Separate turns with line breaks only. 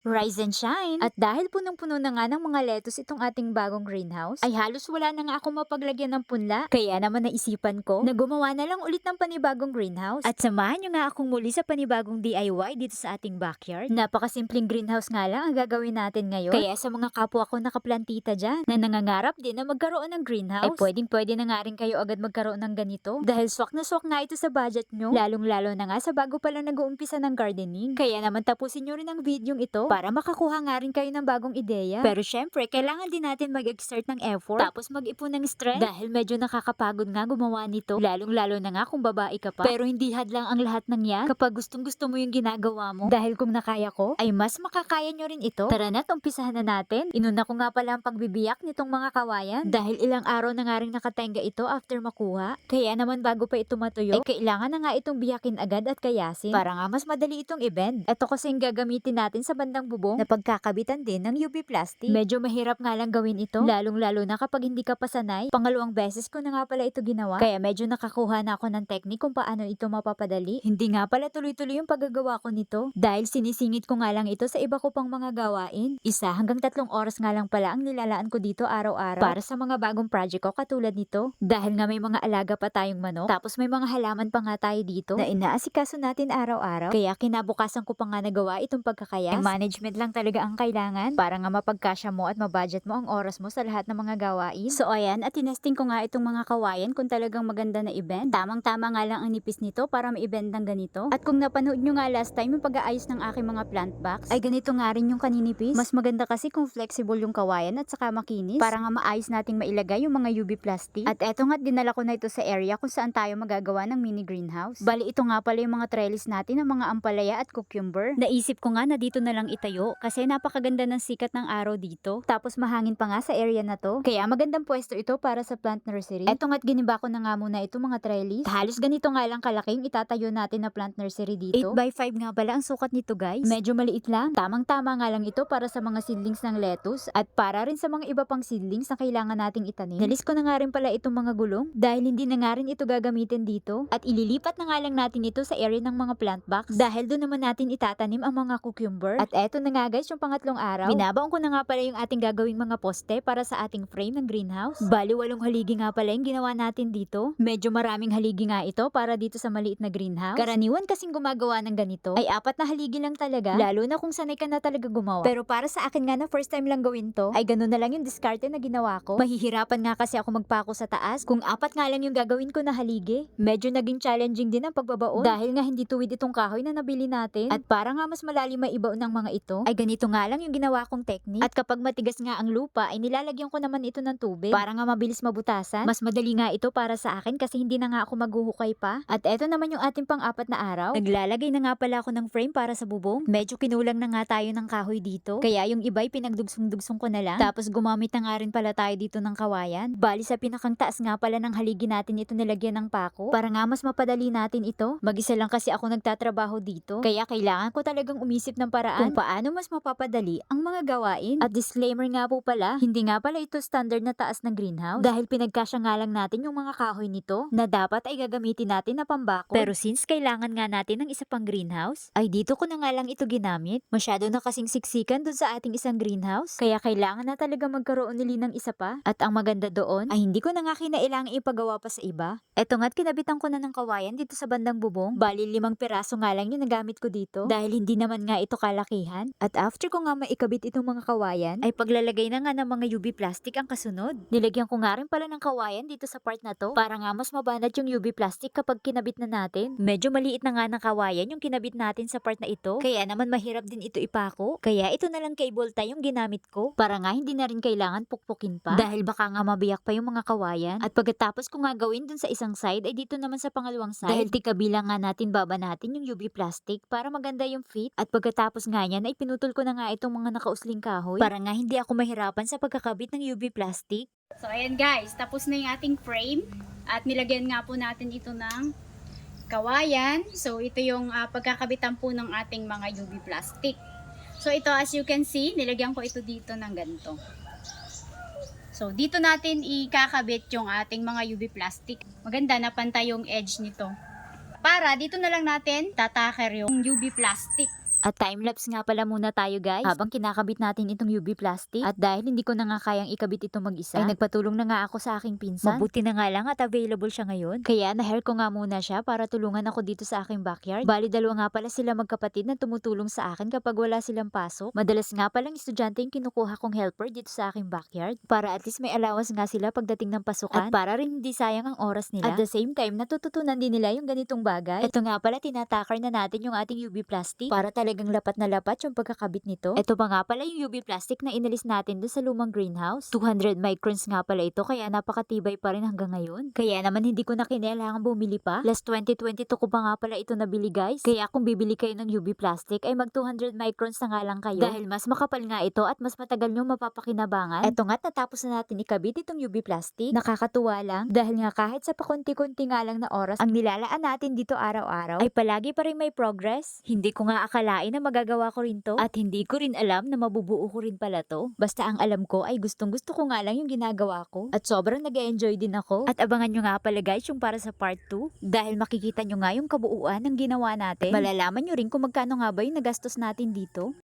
Rise and shine! At dahil punong-puno na nga ng mga lettuce itong ating bagong greenhouse, ay halos wala na nga akong mapaglagyan ng punla. Kaya naman naisipan ko na gumawa na lang ulit ng panibagong greenhouse. At samahan nyo nga akong muli sa panibagong DIY dito sa ating backyard. Napakasimpleng greenhouse nga lang ang gagawin natin ngayon. Kaya sa mga kapwa ko nakaplantita dyan na nangangarap din na magkaroon ng greenhouse, ay pwedeng pwede na nga rin kayo agad magkaroon ng ganito. Dahil swak na swak na ito sa budget nyo, lalong-lalo na nga sa bago pa lang nag-uumpisa ng gardening. Kaya naman tapusin nyo rin ang video ito para makakuha nga rin kayo ng bagong ideya. Pero syempre, kailangan din natin mag-exert ng effort tapos mag-ipon ng strength dahil medyo nakakapagod nga gumawa nito. Lalong-lalo na nga kung babae ka pa. Pero hindi hadlang ang lahat ng yan kapag gustong-gusto mo yung ginagawa mo. Dahil kung nakaya ko, ay mas makakaya nyo rin ito. Tara na't umpisahan na natin. Inuna ko nga pala ang pagbibiyak nitong mga kawayan dahil ilang araw na nga rin nakatenga ito after makuha. Kaya naman bago pa ito matuyo, ay kailangan na nga itong biyakin agad at kayasin para nga mas madali itong i-bend. Ito kasi yung gagamitin natin sa bandang bubong na pagkakabitan din ng UV plastic. Medyo mahirap nga lang gawin ito, lalong-lalo na kapag hindi ka pasanay. Pangalawang beses ko na nga pala ito ginawa, kaya medyo nakakuha na ako ng technique kung paano ito mapapadali. Hindi nga pala tuloy-tuloy yung paggagawa ko nito dahil sinisingit ko nga lang ito sa iba ko pang mga gawain. Isa hanggang tatlong oras nga lang pala ang nilalaan ko dito araw-araw para sa mga bagong project ko katulad nito. Dahil nga may mga alaga pa tayong manok, tapos may mga halaman pa nga tayo dito na inaasikaso natin araw-araw. Kaya kinabukasan ko pa nga nagawa itong pagkakayas. Ang management lang talaga ang kailangan para nga mapagkasya mo at mabudget mo ang oras mo sa lahat ng mga gawain. So ayan, at tinesting ko nga itong mga kawayan kung talagang maganda na i-bend. Tamang-tama nga lang ang nipis nito para ma-bend ng ganito. At kung napanood nyo nga last time yung pag-aayos ng aking mga plant box, ay ganito nga rin yung kaninipis. Mas maganda kasi kung flexible yung kawayan at saka makinis para nga maayos nating mailagay yung mga UV plastic. At eto nga dinala ko na ito sa area kung saan tayo magagawa ng mini greenhouse. Bali ito nga pala yung mga trellis natin ng mga ampalaya at cucumber. Naisip ko nga na dito na lang itayo kasi napakaganda ng sikat ng araw dito. Tapos mahangin pa nga sa area na to. Kaya magandang pwesto ito para sa plant nursery. Eto nga't giniba ko na nga muna ito mga trellis. Halos ganito nga lang kalaking itatayo natin na plant nursery dito. 8x5 nga pala ang sukat nito guys. Medyo maliit lang. Tamang-tama nga lang ito para sa mga seedlings ng lettuce at para rin sa mga iba pang seedlings na kailangan nating itanim. Nalis ko na nga rin pala itong mga gulong dahil hindi na nga rin ito gagamitin dito. At ililipat na nga lang natin ito sa area ng mga plant box dahil doon naman natin itatanim ang mga cucumber. At eto na nga guys yung pangatlong araw. Binabaon ko na nga pala yung ating gagawing mga poste para sa ating frame ng greenhouse. Bali walong haligi nga pala yung ginawa natin dito. Medyo maraming haligi nga ito para dito sa maliit na greenhouse. Karaniwan kasing gumagawa ng ganito ay apat na haligi lang talaga. Lalo na kung sanay ka na talaga gumawa. Pero para sa akin nga na first time lang gawin to, ay ganun na lang yung diskarte na ginawa ko. Mahihirapan nga kasi ako magpako sa taas kung apat nga lang yung gagawin ko na haligi. Medyo naging challenging din ang pagbabaon dahil nga hindi tuwid itong kahoy na nabili natin. At para nga mas malalim maibaon ng mga ito, ay ganito nga lang yung ginawa kong technique. At kapag matigas nga ang lupa, ay nilalagyan ko naman ito ng tubig para nga mabilis mabutasan. Mas madali nga ito para sa akin kasi hindi na nga ako maghuhukay pa. At eto naman yung ating pang-apat na araw. Naglalagay na nga pala ako ng frame para sa bubong. Medyo kinulang na nga tayo ng kahoy dito. Kaya yung iba'y pinagdugsong-dugsong ko na lang. Tapos gumamit na nga rin pala tayo dito ng kawayan. Bali sa pinakang taas nga pala ng haligi natin ito nilagyan ng pako. Para nga mas mapadali natin ito. Mag-isa lang kasi ako nagtatrabaho dito. Kaya kailangan ko talagang umisip ng paraan kung mas mapapadali ang mga gawain. At disclaimer nga po pala, hindi nga pala ito standard na taas ng greenhouse. Dahil pinagkasya nga lang natin yung mga kahoy nito na dapat ay gagamitin natin na pambako. Pero since kailangan nga natin ng isa pang greenhouse, ay dito ko na nga lang ito ginamit. Masyado na kasing siksikan dun sa ating isang greenhouse. Kaya kailangan na talaga magkaroon nili ng isa pa. At ang maganda doon ay hindi ko na nga kinailangan ipagawa pa sa iba. Eto nga't kinabitan ko na ng kawayan dito sa bandang bubong. Bali limang piraso nga lang yung nagamit ko dito. Dahil hindi naman nga ito kalakihan. At after ko nga maikabit itong mga kawayan, ay paglalagay na nga ng mga UV plastic ang kasunod. Nilagyan ko nga rin pala ng kawayan dito sa part na to para nga mas mabanad yung UV plastic kapag kinabit na natin. Medyo maliit na nga ng kawayan yung kinabit natin sa part na ito. Kaya naman mahirap din ito ipako. Kaya ito na lang cable tie yung ginamit ko para nga hindi na rin kailangan pukpukin pa. Dahil baka nga mabiyak pa yung mga kawayan. At pagkatapos ko nga gawin dun sa isang side ay dito naman sa pangalawang side. Dahil tikabilang nga natin baba natin yung UV plastic para maganda yung fit. At pagkatapos nga yan ay pinutol ko na nga itong mga nakausling kahoy para nga hindi ako mahirapan sa pagkakabit ng UV plastic.
So, ayan guys, tapos na yung ating frame. At nilagyan nga po natin ito ng kawayan. So, ito yung ah, pagkakabitan po ng ating mga UV plastic. So, ito as you can see, nilagyan ko ito dito ng ganito. So, dito natin ikakabit yung ating mga UV plastic. Maganda na pantay yung edge nito. Para dito na lang natin tataker yung UV plastic.
At timelapse nga pala muna tayo guys habang kinakabit natin itong UV plastic. At dahil hindi ko na nga kayang ikabit ito mag-isa, ay nagpatulong na nga ako sa aking pinsan. Mabuti na nga lang at available siya ngayon. Kaya na-hair ko nga muna siya para tulungan ako dito sa aking backyard. Bali dalawa nga pala sila magkapatid na tumutulong sa akin kapag wala silang pasok. Madalas nga palang estudyante yung kinukuha kong helper dito sa aking backyard para at least may allowance nga sila pagdating ng pasukan at para rin hindi sayang ang oras nila. At the same time, natututunan din nila yung ganitong bagay. Ito nga pala, tinatakar na natin yung ating UV plastic para talagang lapat na lapat yung pagkakabit nito. Ito pa nga pala yung UV plastic na inalis natin doon sa lumang greenhouse. 200 microns nga pala ito kaya napakatibay pa rin hanggang ngayon. Kaya naman hindi ko na kinailangan bumili pa. Last 2022 ko pa nga pala ito nabili guys. Kaya kung bibili kayo ng UV plastic ay mag 200 microns na nga lang kayo. Dahil mas makapal nga ito at mas matagal nyo mapapakinabangan. Ito nga natapos na natin ikabit itong UV plastic. Nakakatuwa lang dahil nga kahit sa pakunti-kunti nga lang na oras ang nilalaan natin dito araw-araw ay palagi pa rin may progress. Hindi ko nga akalain na magagawa ko rin to at hindi ko rin alam na mabubuo ko rin pala to. Basta ang alam ko ay gustong gusto ko nga lang yung ginagawa ko at sobrang nag enjoy din ako. At abangan nyo nga pala guys yung para sa part 2 dahil makikita nyo nga yung kabuuan ng ginawa natin. Malalaman nyo rin kung magkano nga ba yung nagastos natin dito.